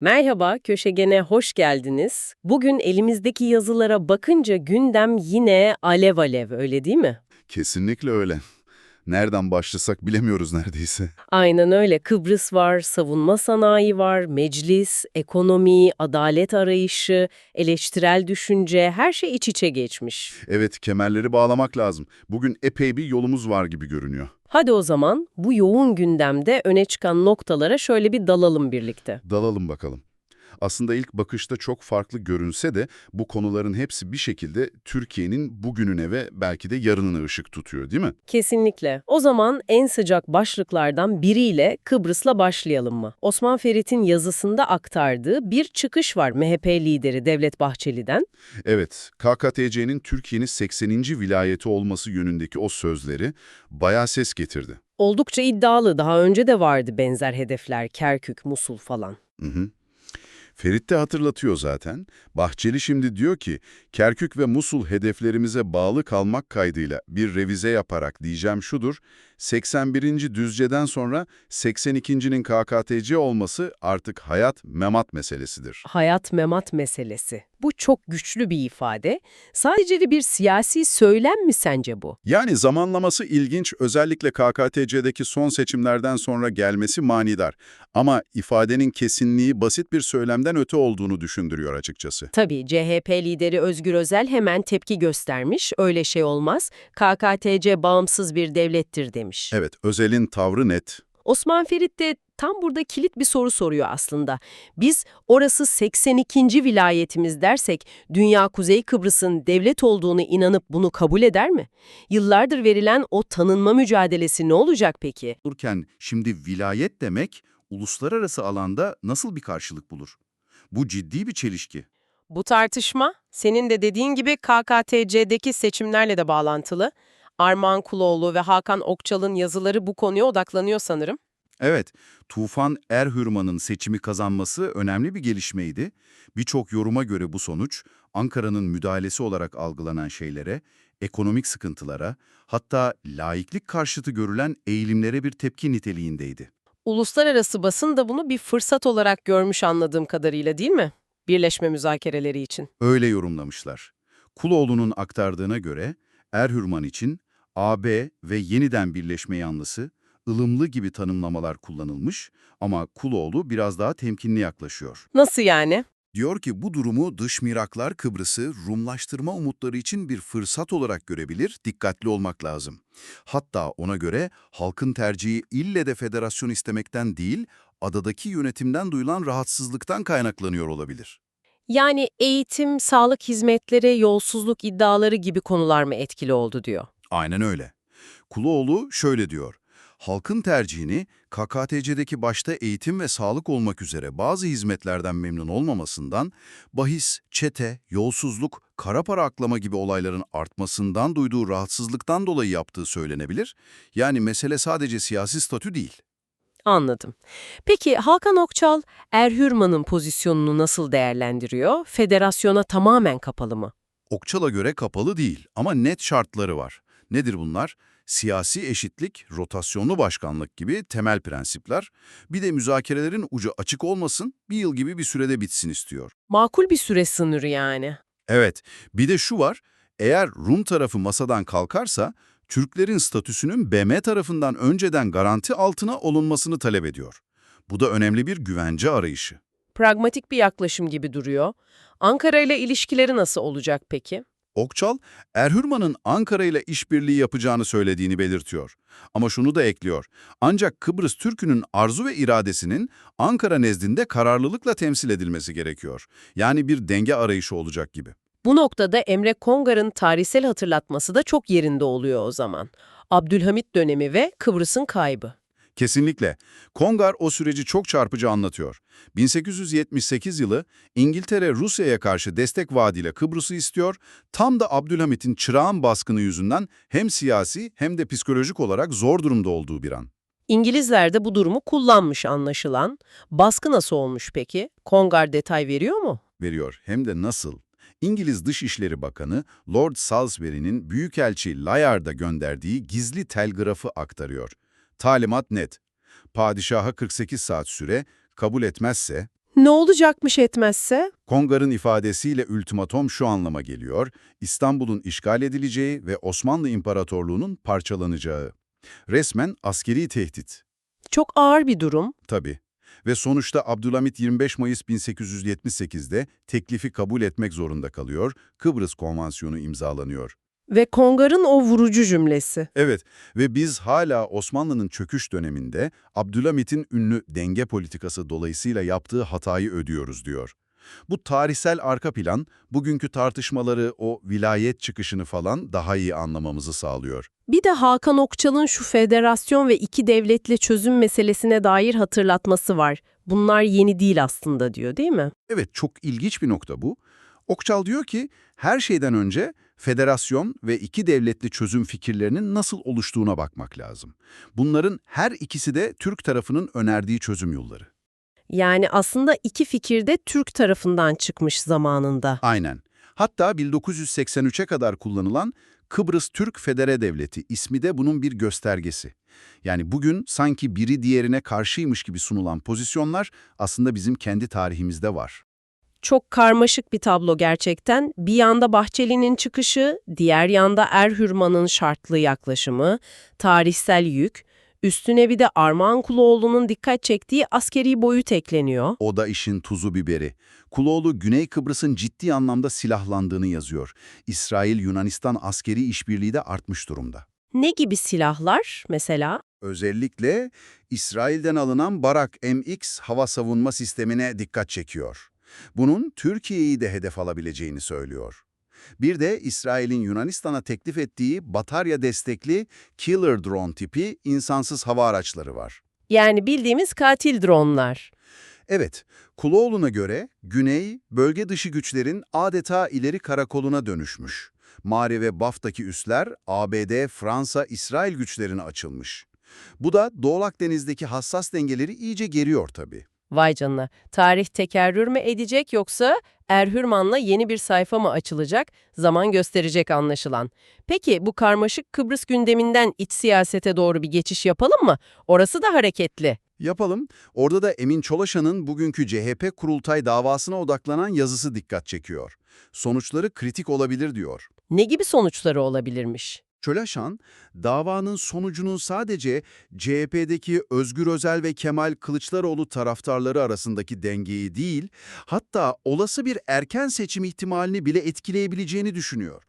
Merhaba, Köşegen'e hoş geldiniz. Bugün elimizdeki yazılara bakınca gündem yine alev alev, öyle değil mi? Kesinlikle öyle. Nereden başlasak bilemiyoruz neredeyse. Aynen öyle. Kıbrıs var, savunma sanayi var, meclis, ekonomi, adalet arayışı, eleştirel düşünce, her şey iç içe geçmiş. Evet, kemerleri bağlamak lazım. Bugün epey bir yolumuz var gibi görünüyor. Hadi o zaman bu yoğun gündemde öne çıkan noktalara şöyle bir dalalım birlikte. Dalalım bakalım. Aslında ilk bakışta çok farklı görünse de bu konuların hepsi bir şekilde Türkiye'nin bugününe ve belki de yarınına ışık tutuyor değil mi? Kesinlikle. O zaman en sıcak başlıklardan biriyle Kıbrıs'la başlayalım mı? Osman Ferit'in yazısında aktardığı bir çıkış var MHP lideri Devlet Bahçeli'den. Evet, KKTC'nin Türkiye'nin 80. vilayeti olması yönündeki o sözleri bayağı ses getirdi. Oldukça iddialı, daha önce de vardı benzer hedefler, Kerkük, Musul falan. Hı hı. Ferit de hatırlatıyor zaten. Bahçeli şimdi diyor ki, Kerkük ve Musul hedeflerimize bağlı kalmak kaydıyla bir revize yaparak diyeceğim şudur, 81. Düzce'den sonra 82.'nin KKTC olması artık hayat memat meselesidir. Hayat memat meselesi. Bu çok güçlü bir ifade. Sadece de bir siyasi söylem mi sence bu? Yani zamanlaması ilginç, özellikle KKTC'deki son seçimlerden sonra gelmesi manidar. Ama ifadenin kesinliği basit bir söylemden öte olduğunu düşündürüyor açıkçası. Tabii CHP lideri Özgür Özel hemen tepki göstermiş. Öyle şey olmaz. KKTC bağımsız bir devlettir demiş. Evet, Özel'in tavrı net. Osman Ferit de tam burada kilit bir soru soruyor aslında. Biz orası 82. vilayetimiz dersek dünya Kuzey Kıbrıs'ın devlet olduğunu inanıp bunu kabul eder mi? Yıllardır verilen o tanınma mücadelesi ne olacak peki? olurken şimdi vilayet demek uluslararası alanda nasıl bir karşılık bulur? Bu ciddi bir çelişki. Bu tartışma, senin de dediğin gibi KKTC'deki seçimlerle de bağlantılı. Armağan Kuloğlu ve Hakan Okçal'ın yazıları bu konuya odaklanıyor sanırım. Evet, Tufan Erhürman'ın seçimi kazanması önemli bir gelişmeydi. Birçok yoruma göre bu sonuç, Ankara'nın müdahalesi olarak algılanan şeylere, ekonomik sıkıntılara, hatta laiklik karşıtı görülen eğilimlere bir tepki niteliğindeydi. Uluslararası basın da bunu bir fırsat olarak görmüş anladığım kadarıyla değil mi? Birleşme müzakereleri için. Öyle yorumlamışlar. Kuloğlu'nun aktardığına göre Erhürman için AB ve yeniden birleşme yanlısı, ılımlı gibi tanımlamalar kullanılmış ama Kuloğlu biraz daha temkinli yaklaşıyor. Nasıl yani? Diyor ki bu durumu dış miraklar Kıbrıs'ı Rumlaştırma umutları için bir fırsat olarak görebilir, dikkatli olmak lazım. Hatta ona göre halkın tercihi ille de federasyon istemekten değil, adadaki yönetimden duyulan rahatsızlıktan kaynaklanıyor olabilir. Yani eğitim, sağlık hizmetleri, yolsuzluk iddiaları gibi konular mı etkili oldu diyor. Aynen öyle. Kuloğlu şöyle diyor. Halkın tercihini KKTC'deki başta eğitim ve sağlık olmak üzere bazı hizmetlerden memnun olmamasından, bahis, çete, yolsuzluk, kara para aklama gibi olayların artmasından duyduğu rahatsızlıktan dolayı yaptığı söylenebilir. Yani mesele sadece siyasi statü değil. Anladım. Peki Hakan Okçal, Erhürman'ın pozisyonunu nasıl değerlendiriyor? Federasyona tamamen kapalı mı? Okçal'a göre kapalı değil ama net şartları var. Nedir bunlar? Siyasi eşitlik, rotasyonlu başkanlık gibi temel prensipler. Bir de müzakerelerin ucu açık olmasın, bir yıl gibi bir sürede bitsin istiyor. Makul bir süre sınırı yani. Evet, bir de şu var, eğer Rum tarafı masadan kalkarsa, Türklerin statüsünün BM tarafından önceden garanti altına olunmasını talep ediyor. Bu da önemli bir güvence arayışı. Pragmatik bir yaklaşım gibi duruyor. Ankara ile ilişkileri nasıl olacak peki? Okçal, Erhürman'ın Ankara ile işbirliği yapacağını söylediğini belirtiyor. Ama şunu da ekliyor. Ancak Kıbrıs Türk'ünün arzu ve iradesinin Ankara nezdinde kararlılıkla temsil edilmesi gerekiyor. Yani bir denge arayışı olacak gibi. Bu noktada Emre Kongar'ın tarihsel hatırlatması da çok yerinde oluyor o zaman. Abdülhamit dönemi ve Kıbrıs'ın kaybı. Kesinlikle. Kongar o süreci çok çarpıcı anlatıyor. 1878 yılı İngiltere Rusya'ya karşı destek vaadiyle Kıbrıs'ı istiyor. Tam da Abdülhamit'in çırağan baskını yüzünden hem siyasi hem de psikolojik olarak zor durumda olduğu bir an. İngilizler de bu durumu kullanmış anlaşılan. Baskı nasıl olmuş peki? Kongar detay veriyor mu? veriyor hem de nasıl. İngiliz Dışişleri Bakanı Lord Salisbury'nin Büyükelçi Layard'a gönderdiği gizli telgrafı aktarıyor. Talimat net. Padişaha 48 saat süre, kabul etmezse Ne olacakmış etmezse? Kongar'ın ifadesiyle ultimatom şu anlama geliyor, İstanbul'un işgal edileceği ve Osmanlı İmparatorluğu'nun parçalanacağı. Resmen askeri tehdit. Çok ağır bir durum. Tabii. Ve sonuçta Abdülhamit 25 Mayıs 1878'de teklifi kabul etmek zorunda kalıyor, Kıbrıs Konvansiyonu imzalanıyor. Ve Kongar'ın o vurucu cümlesi. Evet ve biz hala Osmanlı'nın çöküş döneminde Abdülhamit'in ünlü denge politikası dolayısıyla yaptığı hatayı ödüyoruz diyor. Bu tarihsel arka plan, bugünkü tartışmaları, o vilayet çıkışını falan daha iyi anlamamızı sağlıyor. Bir de Hakan Okçal'ın şu federasyon ve iki devletle çözüm meselesine dair hatırlatması var. Bunlar yeni değil aslında diyor değil mi? Evet, çok ilginç bir nokta bu. Okçal diyor ki, her şeyden önce federasyon ve iki devletli çözüm fikirlerinin nasıl oluştuğuna bakmak lazım. Bunların her ikisi de Türk tarafının önerdiği çözüm yolları. Yani aslında iki fikir de Türk tarafından çıkmış zamanında. Aynen. Hatta 1983'e kadar kullanılan Kıbrıs Türk Federe Devleti ismi de bunun bir göstergesi. Yani bugün sanki biri diğerine karşıymış gibi sunulan pozisyonlar aslında bizim kendi tarihimizde var. Çok karmaşık bir tablo gerçekten. Bir yanda Bahçeli'nin çıkışı, diğer yanda Erhürman'ın şartlı yaklaşımı, tarihsel yük, üstüne bir de Armağan Kuloğlu'nun dikkat çektiği askeri boyut ekleniyor. O da işin tuzu biberi. Kuloğlu Güney Kıbrıs'ın ciddi anlamda silahlandığını yazıyor. İsrail-Yunanistan askeri işbirliği de artmış durumda. Ne gibi silahlar mesela? Özellikle İsrail'den alınan Barak MX hava savunma sistemine dikkat çekiyor. Bunun Türkiye'yi de hedef alabileceğini söylüyor. Bir de İsrail'in Yunanistan'a teklif ettiği batarya destekli Killer Drone tipi insansız hava araçları var. Yani bildiğimiz katil dronlar. Evet, Kuloğlu'na göre Güney, bölge dışı güçlerin adeta ileri karakoluna dönüşmüş. Mari ve Baf'taki üsler ABD, Fransa, İsrail güçlerine açılmış. Bu da Doğu Akdeniz'deki hassas dengeleri iyice geriyor tabii. Vay canına. Tarih tekerrür mü edecek yoksa Erhürman'la yeni bir sayfa mı açılacak? Zaman gösterecek anlaşılan. Peki bu karmaşık Kıbrıs gündeminden iç siyasete doğru bir geçiş yapalım mı? Orası da hareketli. Yapalım. Orada da Emin Çolaşan'ın bugünkü CHP kurultay davasına odaklanan yazısı dikkat çekiyor. Sonuçları kritik olabilir diyor. Ne gibi sonuçları olabilirmiş? Çolaşan, davanın sonucunun sadece CHP'deki Özgür Özel ve Kemal Kılıçdaroğlu taraftarları arasındaki dengeyi değil, hatta olası bir erken seçim ihtimalini bile etkileyebileceğini düşünüyor.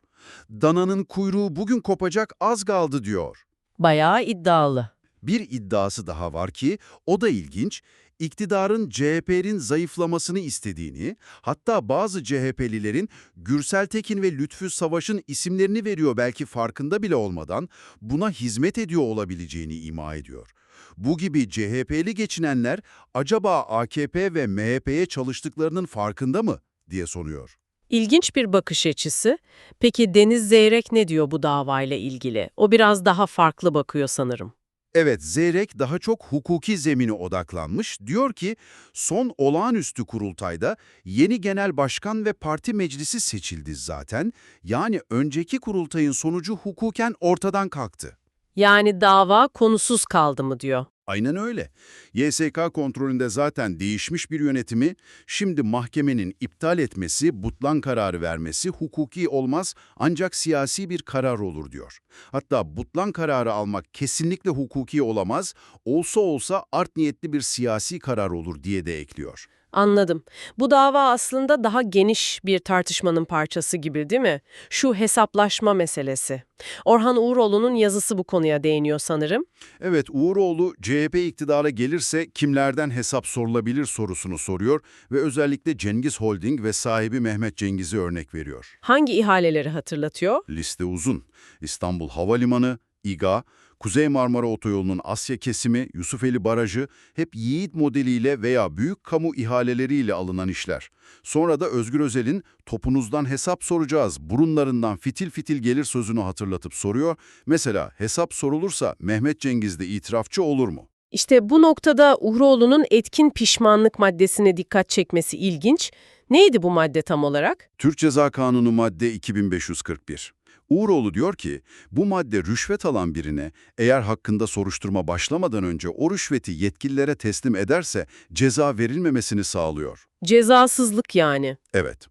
Dananın kuyruğu bugün kopacak az kaldı diyor. Bayağı iddialı. Bir iddiası daha var ki, o da ilginç, iktidarın CHP'nin zayıflamasını istediğini, hatta bazı CHP'lilerin Gürsel Tekin ve Lütfü Savaş'ın isimlerini veriyor belki farkında bile olmadan, buna hizmet ediyor olabileceğini ima ediyor. Bu gibi CHP'li geçinenler acaba AKP ve MHP'ye çalıştıklarının farkında mı diye soruyor. İlginç bir bakış açısı. Peki Deniz Zeyrek ne diyor bu davayla ilgili? O biraz daha farklı bakıyor sanırım. Evet, Zeyrek daha çok hukuki zemine odaklanmış. Diyor ki, son olağanüstü kurultayda yeni genel başkan ve parti meclisi seçildi zaten. Yani önceki kurultayın sonucu hukuken ortadan kalktı. Yani dava konusuz kaldı mı diyor. Aynen öyle. YSK kontrolünde zaten değişmiş bir yönetimi, şimdi mahkemenin iptal etmesi, butlan kararı vermesi hukuki olmaz ancak siyasi bir karar olur diyor. Hatta butlan kararı almak kesinlikle hukuki olamaz, olsa olsa art niyetli bir siyasi karar olur diye de ekliyor. Anladım. Bu dava aslında daha geniş bir tartışmanın parçası gibi değil mi? Şu hesaplaşma meselesi. Orhan Uğuroğlu'nun yazısı bu konuya değiniyor sanırım. Evet, Uğuroğlu CHP iktidara gelirse kimlerden hesap sorulabilir sorusunu soruyor ve özellikle Cengiz Holding ve sahibi Mehmet Cengiz'i örnek veriyor. Hangi ihaleleri hatırlatıyor? Liste uzun. İstanbul Havalimanı, İGA, Kuzey Marmara Otoyolu'nun Asya kesimi, Yusufeli Barajı hep Yiğit modeliyle veya büyük kamu ihaleleriyle alınan işler. Sonra da Özgür Özel'in topunuzdan hesap soracağız, burunlarından fitil fitil gelir sözünü hatırlatıp soruyor. Mesela hesap sorulursa Mehmet Cengiz de itirafçı olur mu? İşte bu noktada Uğuroğlu'nun etkin pişmanlık maddesine dikkat çekmesi ilginç. Neydi bu madde tam olarak? Türk Ceza Kanunu madde 2541. Uğuroğlu diyor ki, bu madde rüşvet alan birine eğer hakkında soruşturma başlamadan önce o rüşveti yetkililere teslim ederse ceza verilmemesini sağlıyor. Cezasızlık yani. Evet.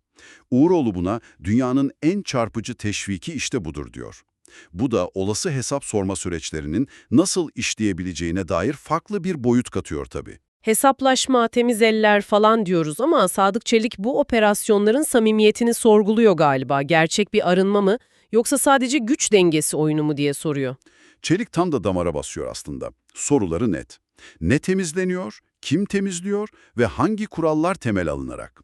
Uğuroğlu buna dünyanın en çarpıcı teşviki işte budur diyor. Bu da olası hesap sorma süreçlerinin nasıl işleyebileceğine dair farklı bir boyut katıyor tabii. Hesaplaşma, temiz eller falan diyoruz ama Sadık Çelik bu operasyonların samimiyetini sorguluyor galiba. Gerçek bir arınma mı yoksa sadece güç dengesi oyunu mu diye soruyor. Çelik tam da damara basıyor aslında. Soruları net. Ne temizleniyor, kim temizliyor ve hangi kurallar temel alınarak?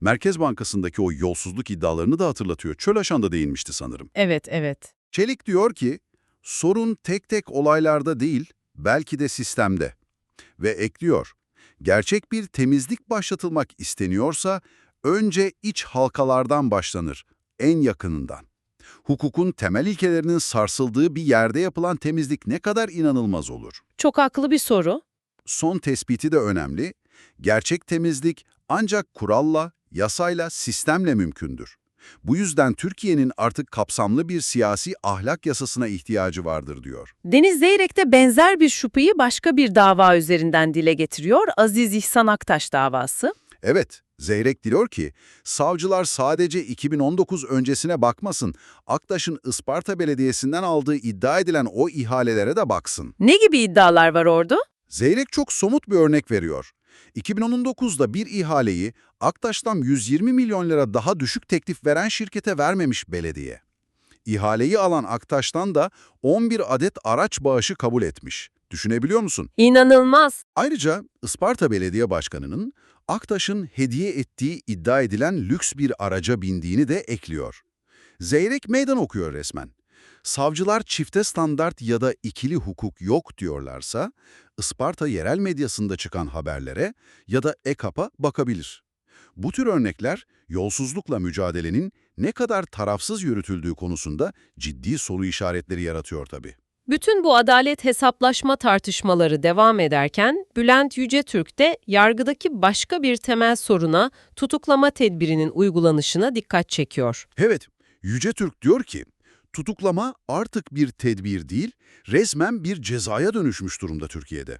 Merkez Bankası'ndaki o yolsuzluk iddialarını da hatırlatıyor. Çölaşan da değinmişti sanırım. Evet, evet. Çelik diyor ki, sorun tek tek olaylarda değil, belki de sistemde. Ve ekliyor, gerçek bir temizlik başlatılmak isteniyorsa, önce iç halkalardan başlanır, en yakınından. Hukukun temel ilkelerinin sarsıldığı bir yerde yapılan temizlik ne kadar inanılmaz olur. Çok haklı bir soru. Son tespiti de önemli. Gerçek temizlik ancak kuralla, yasayla, sistemle mümkündür. Bu yüzden Türkiye'nin artık kapsamlı bir siyasi ahlak yasasına ihtiyacı vardır diyor. Deniz Zeyrek de benzer bir şüpheyi başka bir dava üzerinden dile getiriyor. Aziz İhsan Aktaş davası. Evet, Zeyrek diyor ki, savcılar sadece 2019 öncesine bakmasın, Aktaş'ın Isparta Belediyesi'nden aldığı iddia edilen o ihalelere de baksın. Ne gibi iddialar var orada? Zeyrek çok somut bir örnek veriyor. 2019'da bir ihaleyi Aktaş'tan 120 milyon lira daha düşük teklif veren şirkete vermemiş belediye. İhaleyi alan Aktaş'tan da 11 adet araç bağışı kabul etmiş. Düşünebiliyor musun? İnanılmaz. Ayrıca Isparta Belediye Başkanı'nın Aktaş'ın hediye ettiği iddia edilen lüks bir araca bindiğini de ekliyor. Zeyrek meydan okuyor resmen. Savcılar çifte standart ya da ikili hukuk yok diyorlarsa, Isparta yerel medyasında çıkan haberlere ya da EKAP'a bakabilir. Bu tür örnekler, yolsuzlukla mücadelenin ne kadar tarafsız yürütüldüğü konusunda ciddi soru işaretleri yaratıyor tabii. Bütün bu adalet hesaplaşma tartışmaları devam ederken Bülent Yücetürk de yargıdaki başka bir temel soruna tutuklama tedbirinin uygulanışına dikkat çekiyor. Evet, Yüce Türk diyor ki, tutuklama artık bir tedbir değil, resmen bir cezaya dönüşmüş durumda Türkiye'de.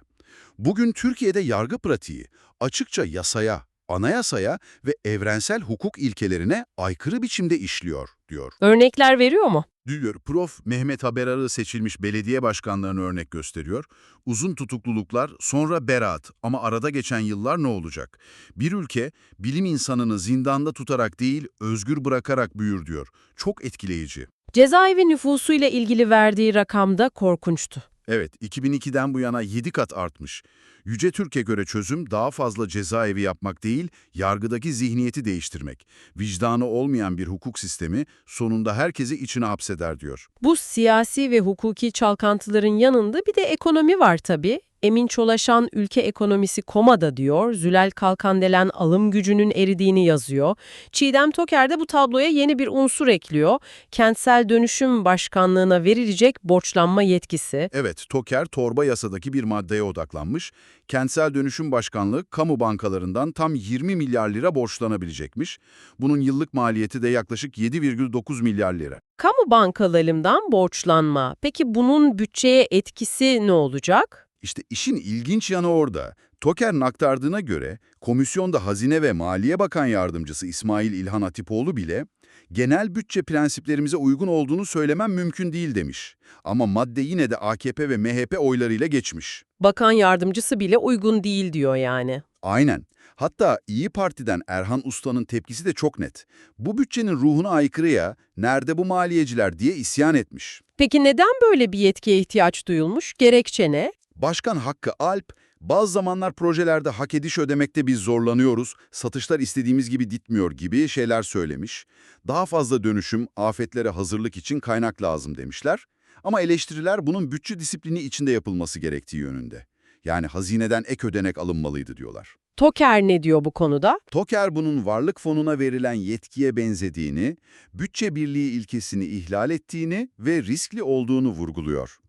Bugün Türkiye'de yargı pratiği açıkça yasaya, anayasaya ve evrensel hukuk ilkelerine aykırı biçimde işliyor, diyor. Örnekler veriyor mu? Diyor, Prof. Mehmet Haberarı seçilmiş belediye başkanlarını örnek gösteriyor. Uzun tutukluluklar, sonra beraat ama arada geçen yıllar ne olacak? Bir ülke bilim insanını zindanda tutarak değil, özgür bırakarak büyür diyor. Çok etkileyici. Cezaevi nüfusuyla ilgili verdiği rakam da korkunçtu. Evet, 2002'den bu yana 7 kat artmış. Yüce Türk'e göre çözüm daha fazla cezaevi yapmak değil, yargıdaki zihniyeti değiştirmek. Vicdanı olmayan bir hukuk sistemi sonunda herkesi içine hapseder diyor. Bu siyasi ve hukuki çalkantıların yanında bir de ekonomi var tabii. Emin Çolaşan ülke ekonomisi komada diyor, Zülal Kalkandelen alım gücünün eridiğini yazıyor. Çiğdem Toker de bu tabloya yeni bir unsur ekliyor. Kentsel Dönüşüm Başkanlığına verilecek borçlanma yetkisi. Evet, Toker torba yasadaki bir maddeye odaklanmış. Kentsel Dönüşüm Başkanlığı kamu bankalarından tam 20 milyar lira borçlanabilecekmiş. Bunun yıllık maliyeti de yaklaşık 7,9 milyar lira. Kamu bankalarından borçlanma. Peki bunun bütçeye etkisi ne olacak? İşte işin ilginç yanı orada. Toker'in aktardığına göre komisyonda Hazine ve Maliye Bakan Yardımcısı İsmail İlhan Hatipoğlu bile genel bütçe prensiplerimize uygun olduğunu söylemem mümkün değil demiş. Ama madde yine de AKP ve MHP oylarıyla geçmiş. Bakan yardımcısı bile uygun değil diyor yani. Aynen. Hatta İyi Parti'den Erhan Usta'nın tepkisi de çok net. Bu bütçenin ruhuna aykırı ya, nerede bu maliyeciler diye isyan etmiş. Peki neden böyle bir yetkiye ihtiyaç duyulmuş? Gerekçe ne? Başkan Hakkı Alp, bazı zamanlar projelerde hak ediş ödemekte biz zorlanıyoruz, satışlar istediğimiz gibi gitmiyor gibi şeyler söylemiş. Daha fazla dönüşüm, afetlere hazırlık için kaynak lazım demişler. Ama eleştiriler bunun bütçe disiplini içinde yapılması gerektiği yönünde. Yani hazineden ek ödenek alınmalıydı diyorlar. Toker ne diyor bu konuda? Toker bunun varlık fonuna verilen yetkiye benzediğini, bütçe birliği ilkesini ihlal ettiğini ve riskli olduğunu vurguluyor.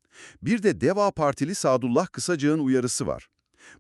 Bir de Deva Partili Sadullah Kısacık'ın uyarısı var.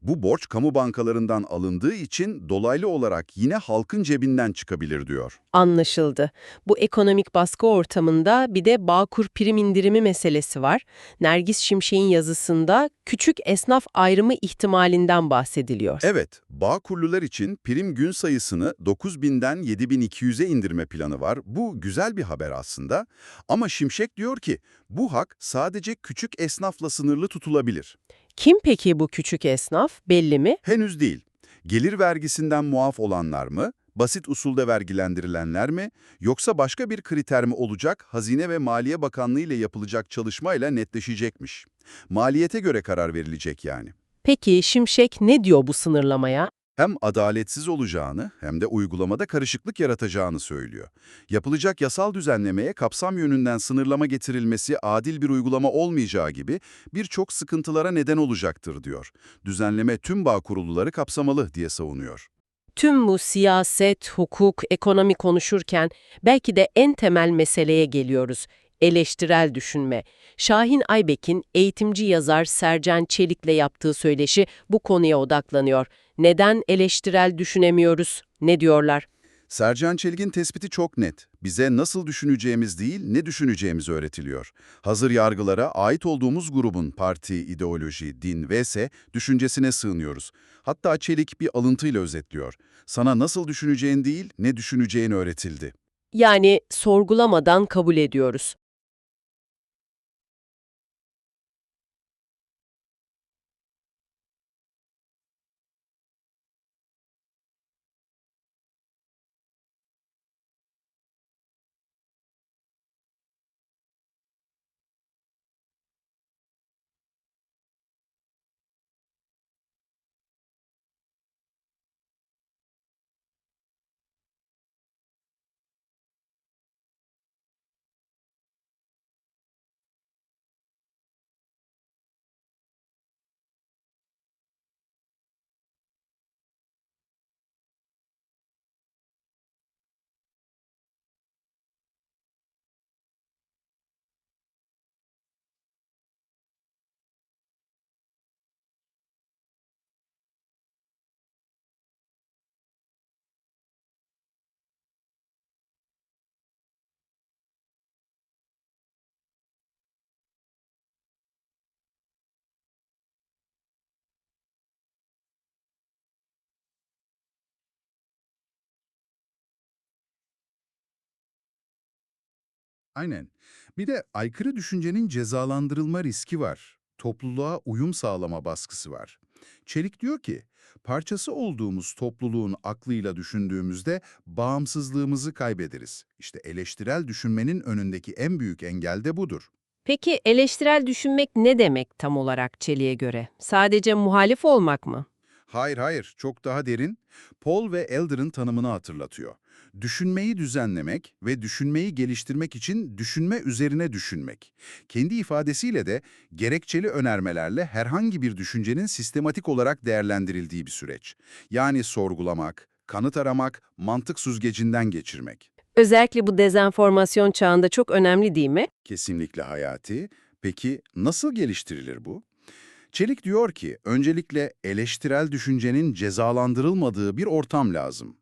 Bu borç kamu bankalarından alındığı için dolaylı olarak yine halkın cebinden çıkabilir diyor. Anlaşıldı. Bu ekonomik baskı ortamında bir de Bağkur prim indirimi meselesi var. Nergis Şimşek'in yazısında küçük esnaf ayrımı ihtimalinden bahsediliyor. Evet, Bağkurlular için prim gün sayısını 9000'den 7200'e indirme planı var. Bu güzel bir haber aslında. Ama Şimşek diyor ki bu hak sadece küçük esnafla sınırlı tutulabilir. Kim peki bu küçük esnaf? Belli mi? Henüz değil. Gelir vergisinden muaf olanlar mı? Basit usulde vergilendirilenler mi? Yoksa başka bir kriter mi olacak? Hazine ve Maliye Bakanlığı ile yapılacak çalışmayla netleşecekmiş. Maliyete göre karar verilecek yani. Peki Şimşek ne diyor bu sınırlamaya? Hem adaletsiz olacağını hem de uygulamada karışıklık yaratacağını söylüyor. Yapılacak yasal düzenlemeye kapsam yönünden sınırlama getirilmesi adil bir uygulama olmayacağı gibi birçok sıkıntılara neden olacaktır diyor. Düzenleme tüm bağ kurulları kapsamalı diye savunuyor. Tüm bu siyaset, hukuk, ekonomi konuşurken belki de en temel meseleye geliyoruz. Eleştirel düşünme. Şahin Aybek'in eğitimci yazar Sercan Çelik'le yaptığı söyleşi bu konuya odaklanıyor. Neden eleştirel düşünemiyoruz? Ne diyorlar? Sercan Çelik'in tespiti çok net. Bize nasıl düşüneceğimiz değil, ne düşüneceğimiz öğretiliyor. Hazır yargılara ait olduğumuz grubun parti, ideoloji, din vs. düşüncesine sığınıyoruz. Hatta Çelik bir alıntıyla özetliyor. Sana nasıl düşüneceğin değil, ne düşüneceğin öğretildi. Yani sorgulamadan kabul ediyoruz. Aynen. Bir de aykırı düşüncenin cezalandırılma riski var. Topluluğa uyum sağlama baskısı var. Çelik diyor ki, parçası olduğumuz topluluğun aklıyla düşündüğümüzde bağımsızlığımızı kaybederiz. İşte eleştirel düşünmenin önündeki en büyük engel de budur. Peki eleştirel düşünmek ne demek tam olarak Çelik'e göre? Sadece muhalif olmak mı? Hayır hayır, çok daha derin. Paul ve Elder'ın tanımını hatırlatıyor. Düşünmeyi düzenlemek ve düşünmeyi geliştirmek için düşünme üzerine düşünmek. Kendi ifadesiyle de gerekçeli önermelerle herhangi bir düşüncenin sistematik olarak değerlendirildiği bir süreç. Yani sorgulamak, kanıt aramak, mantık süzgecinden geçirmek. Özellikle bu dezenformasyon çağında çok önemli değil mi? Kesinlikle hayati. Peki nasıl geliştirilir bu? Çelik diyor ki, öncelikle eleştirel düşüncenin cezalandırılmadığı bir ortam lazım.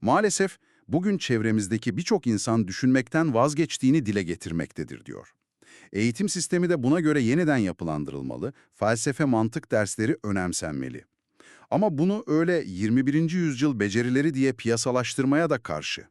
Maalesef bugün çevremizdeki birçok insan düşünmekten vazgeçtiğini dile getirmektedir diyor. Eğitim sistemi de buna göre yeniden yapılandırılmalı, felsefe mantık dersleri önemsenmeli. Ama bunu öyle 21. yüzyıl becerileri diye piyasalaştırmaya da karşı.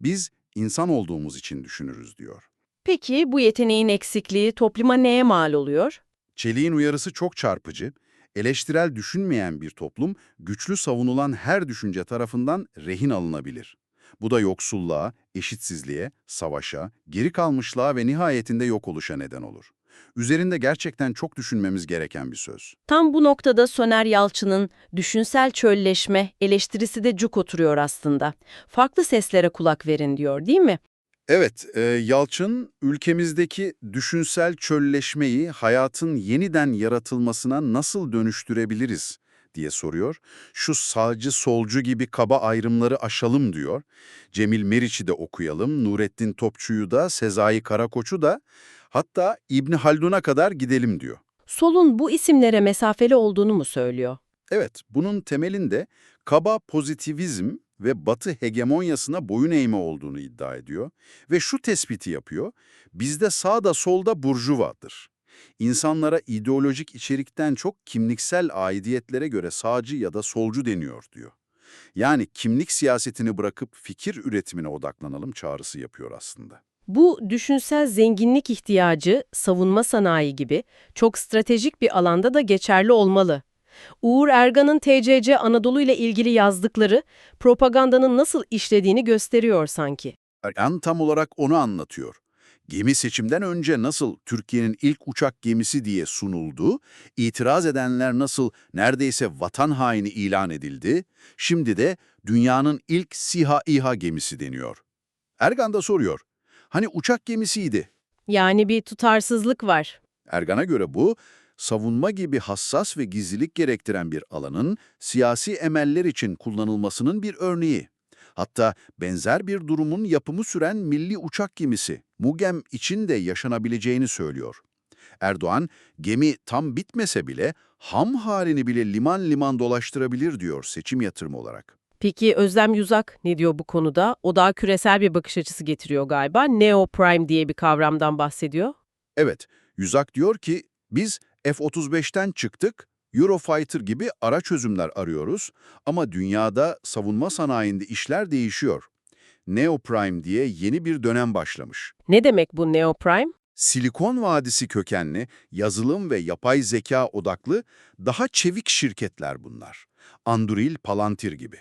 Biz insan olduğumuz için düşünürüz diyor. Peki bu yeteneğin eksikliği topluma neye mal oluyor? Çelik'in uyarısı çok çarpıcı. Eleştirel düşünmeyen bir toplum, güçlü savunulan her düşünce tarafından rehin alınabilir. Bu da yoksulluğa, eşitsizliğe, savaşa, geri kalmışlığa ve nihayetinde yok oluşa neden olur. Üzerinde gerçekten çok düşünmemiz gereken bir söz. Tam bu noktada Soner Yalçın'ın düşünsel çölleşme eleştirisi de cuk oturuyor aslında. Farklı seslere kulak verin diyor değil mi? Evet, e, Yalçın ülkemizdeki düşünsel çölleşmeyi hayatın yeniden yaratılmasına nasıl dönüştürebiliriz diye soruyor. Şu sağcı solcu gibi kaba ayrımları aşalım diyor. Cemil Meriç'i de okuyalım, Nurettin Topçu'yu da, Sezai Karakoç'u da, hatta İbni Haldun'a kadar gidelim diyor. Solun bu isimlere mesafeli olduğunu mu söylüyor? Evet, bunun temelinde kaba pozitivizm ve batı hegemonyasına boyun eğme olduğunu iddia ediyor ve şu tespiti yapıyor, bizde sağda solda burjuvadır. İnsanlara ideolojik içerikten çok kimliksel aidiyetlere göre sağcı ya da solcu deniyor diyor. Yani kimlik siyasetini bırakıp fikir üretimine odaklanalım çağrısı yapıyor aslında. Bu düşünsel zenginlik ihtiyacı savunma sanayi gibi çok stratejik bir alanda da geçerli olmalı. Uğur Ergan'ın TCC Anadolu ile ilgili yazdıkları propagandanın nasıl işlediğini gösteriyor sanki. Erkan tam olarak onu anlatıyor. Gemi seçimden önce nasıl Türkiye'nin ilk uçak gemisi diye sunuldu, itiraz edenler nasıl neredeyse vatan haini ilan edildi, şimdi de dünyanın ilk SİHA-İHA gemisi deniyor. Ergan da soruyor, hani uçak gemisiydi? Yani bir tutarsızlık var. Ergan'a göre bu, savunma gibi hassas ve gizlilik gerektiren bir alanın siyasi emeller için kullanılmasının bir örneği. Hatta benzer bir durumun yapımı süren milli uçak gemisi MUGEM için de yaşanabileceğini söylüyor. Erdoğan, gemi tam bitmese bile ham halini bile liman liman dolaştırabilir diyor seçim yatırımı olarak. Peki Özlem Yüzak ne diyor bu konuda? O daha küresel bir bakış açısı getiriyor galiba. Neo-Prime diye bir kavramdan bahsediyor. Evet, Yüzak diyor ki biz F-35'ten çıktık, Eurofighter gibi ara çözümler arıyoruz ama dünyada savunma sanayinde işler değişiyor. Neoprime diye yeni bir dönem başlamış. Ne demek bu Neo-Prime? Silikon Vadisi kökenli, yazılım ve yapay zeka odaklı daha çevik şirketler bunlar. Anduril, Palantir gibi.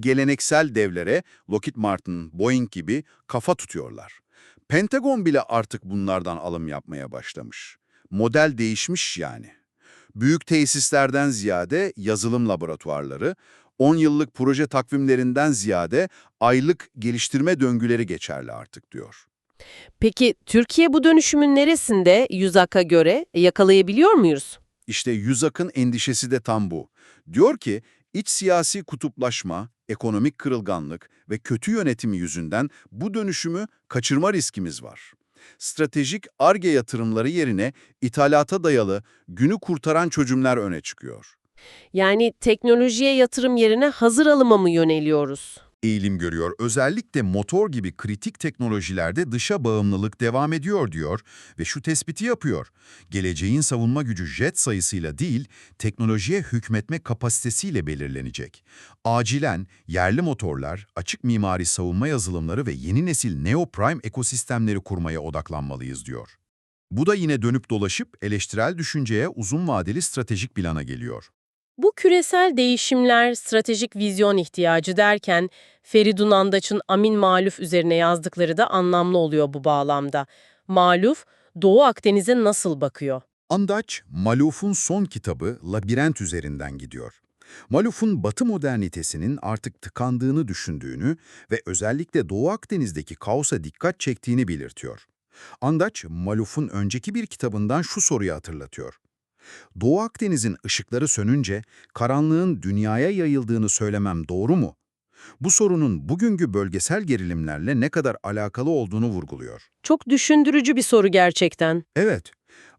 Geleneksel devlere Lockheed Martin, Boeing gibi kafa tutuyorlar. Pentagon bile artık bunlardan alım yapmaya başlamış. Model değişmiş yani. Büyük tesislerden ziyade yazılım laboratuvarları, 10 yıllık proje takvimlerinden ziyade aylık geliştirme döngüleri geçerli artık diyor. Peki Türkiye bu dönüşümün neresinde Yüzak'a göre yakalayabiliyor muyuz? İşte Yüzak'ın endişesi de tam bu. Diyor ki, iç siyasi kutuplaşma, ekonomik kırılganlık ve kötü yönetim yüzünden bu dönüşümü kaçırma riskimiz var. Stratejik ARGE yatırımları yerine ithalata dayalı, günü kurtaran çözümler öne çıkıyor. Yani teknolojiye yatırım yerine hazır alıma mı yöneliyoruz? Eğilim görüyor. Özellikle motor gibi kritik teknolojilerde dışa bağımlılık devam ediyor diyor ve şu tespiti yapıyor. Geleceğin savunma gücü jet sayısıyla değil, teknolojiye hükmetme kapasitesiyle belirlenecek. Acilen yerli motorlar, açık mimari savunma yazılımları ve yeni nesil neo-prime ekosistemleri kurmaya odaklanmalıyız diyor. Bu da yine dönüp dolaşıp eleştirel düşünceye uzun vadeli stratejik plana geliyor. Bu küresel değişimler stratejik vizyon ihtiyacı derken Feridun Andaç'ın Amin Maluf üzerine yazdıkları da anlamlı oluyor bu bağlamda. Maluf, Doğu Akdeniz'e nasıl bakıyor? Andaç, Maluf'un son kitabı Labirent üzerinden gidiyor. Maluf'un Batı modernitesinin artık tıkandığını düşündüğünü ve özellikle Doğu Akdeniz'deki kaosa dikkat çektiğini belirtiyor. Andaç, Maluf'un önceki bir kitabından şu soruyu hatırlatıyor. Doğu Akdeniz'in ışıkları sönünce karanlığın dünyaya yayıldığını söylemem doğru mu? Bu sorunun bugünkü bölgesel gerilimlerle ne kadar alakalı olduğunu vurguluyor. Çok düşündürücü bir soru gerçekten. Evet,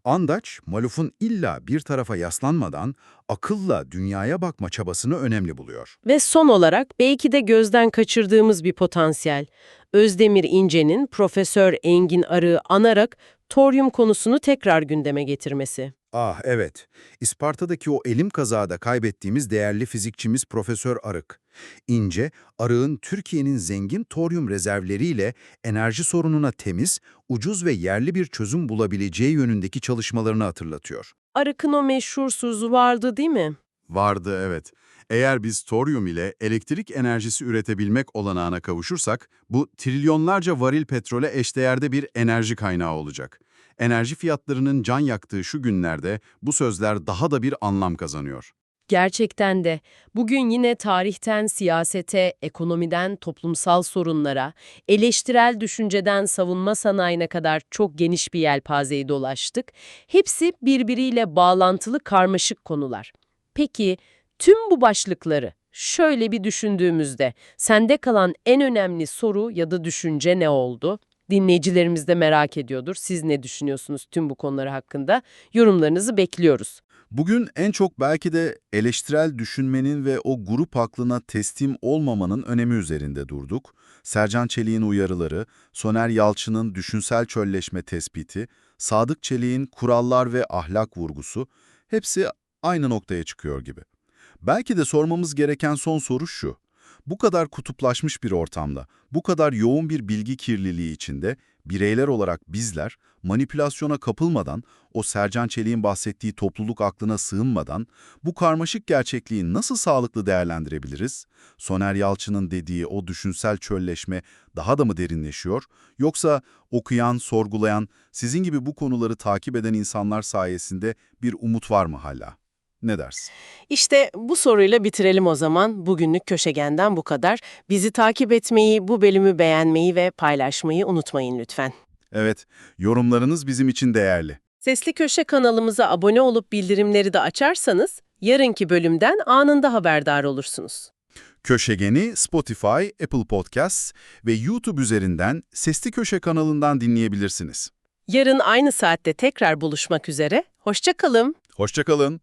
Andaç, Maluf'un illa bir tarafa yaslanmadan akılla dünyaya bakma çabasını önemli buluyor. Ve son olarak belki de gözden kaçırdığımız bir potansiyel. Özdemir İnce'nin Profesör Engin Arı'yı anarak toryum konusunu tekrar gündeme getirmesi. Ah evet, İsparta'daki o elim kazada kaybettiğimiz değerli fizikçimiz Profesör Arık. İnce, Arık'ın Türkiye'nin zengin toryum rezervleriyle enerji sorununa temiz, ucuz ve yerli bir çözüm bulabileceği yönündeki çalışmalarını hatırlatıyor. Arık'ın o meşhur sözü vardı değil mi? Vardı evet. Eğer biz toryum ile elektrik enerjisi üretebilmek olanağına kavuşursak, bu trilyonlarca varil petrole eşdeğerde bir enerji kaynağı olacak. Enerji fiyatlarının can yaktığı şu günlerde bu sözler daha da bir anlam kazanıyor. Gerçekten de bugün yine tarihten siyasete, ekonomiden toplumsal sorunlara, eleştirel düşünceden savunma sanayine kadar çok geniş bir yelpazeyi dolaştık. Hepsi birbiriyle bağlantılı karmaşık konular. Peki tüm bu başlıkları şöyle bir düşündüğümüzde sende kalan en önemli soru ya da düşünce ne oldu? Dinleyicilerimiz de merak ediyordur. Siz ne düşünüyorsunuz tüm bu konular hakkında? Yorumlarınızı bekliyoruz. Bugün en çok belki de eleştirel düşünmenin ve o grup aklına teslim olmamanın önemi üzerinde durduk. Sercan Çelik'in uyarıları, Soner Yalçın'ın düşünsel çölleşme tespiti, Sadık Çelik'in kurallar ve ahlak vurgusu hepsi aynı noktaya çıkıyor gibi. Belki de sormamız gereken son soru şu. Bu kadar kutuplaşmış bir ortamda, bu kadar yoğun bir bilgi kirliliği içinde bireyler olarak bizler manipülasyona kapılmadan, o Sercan Çelik'in bahsettiği topluluk aklına sığınmadan bu karmaşık gerçekliği nasıl sağlıklı değerlendirebiliriz? Soner Yalçın'ın dediği o düşünsel çölleşme daha da mı derinleşiyor? Yoksa okuyan, sorgulayan, sizin gibi bu konuları takip eden insanlar sayesinde bir umut var mı hala? Ne dersin? İşte bu soruyla bitirelim o zaman. Bugünlük Köşegen'den bu kadar. Bizi takip etmeyi, bu bölümü beğenmeyi ve paylaşmayı unutmayın lütfen. Evet, yorumlarınız bizim için değerli. Sesli Köşe kanalımıza abone olup bildirimleri de açarsanız yarınki bölümden anında haberdar olursunuz. Köşegeni Spotify, Apple Podcasts ve YouTube üzerinden Sesli Köşe kanalından dinleyebilirsiniz. Yarın aynı saatte tekrar buluşmak üzere. Hoşça kalın. Hoşçakalın.